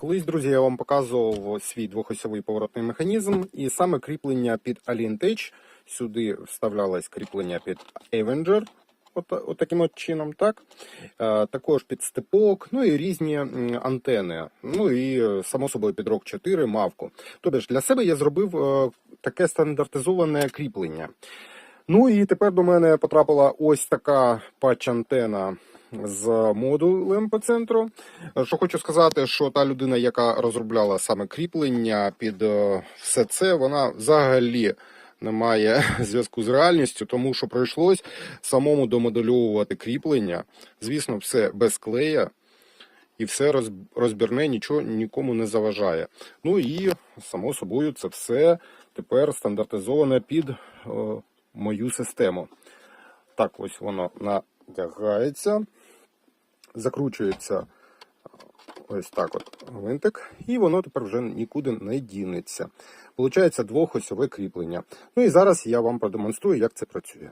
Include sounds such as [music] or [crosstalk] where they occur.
Колись, друзі, я вам показував свій двохосьовий поворотний механізм, і саме кріплення під Alientage. Сюди вставлялось кріплення під Avenger. От, от таким от чином, так? Е, також під степок, ну і різні антени. Ну і е, само собою під Rock 4 мавку. Тобто для себе я зробив е, таке стандартизоване кріплення. Ну і тепер до мене потрапила ось така патч-антена з модулем по центру. Що хочу сказати, що та людина, яка розробляла саме кріплення під е, все це, вона взагалі не має [laughs] зв'язку з реальністю, тому що прийшлось самому домоделювати кріплення. Звісно, все без клея. І все розбірне, нічого нікому не заважає. Ну і само собою це все тепер стандартизоване під е, мою систему. Так, ось воно надягається, закручується е, ось так от гвинтик, і воно тепер вже нікуди не дінеться. Получається двохосьове кріплення. Ну і зараз я вам продемонструю, як це працює.